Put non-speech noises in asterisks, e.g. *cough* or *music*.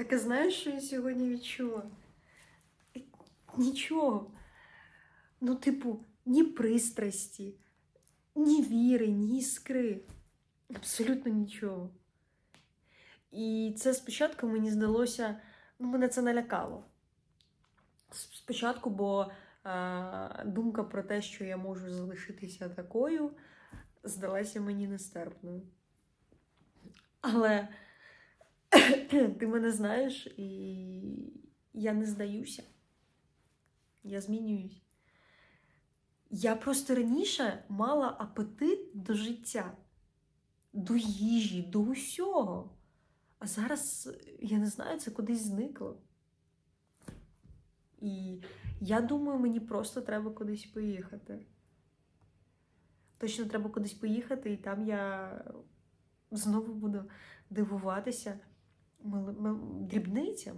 Так а знаєш, що я сьогодні відчула? Нічого. Ну, типу, ні пристрасті, ні віри, ні іскри. Абсолютно нічого. І це спочатку мені здалося, ну, мене це налякало. Спочатку, бо е, думка про те, що я можу залишитися такою, здалася мені нестерпною. Але *coughs* ти мене знаєш, і я не здаюся. Я змінююсь. Я просто раніше мала апетит до життя, до їжі, до усього. А зараз, я не знаю, це кудись зникло. І я думаю, мені просто треба кудись поїхати. Точно треба кудись поїхати, і там я знову буду дивуватися дрібницям,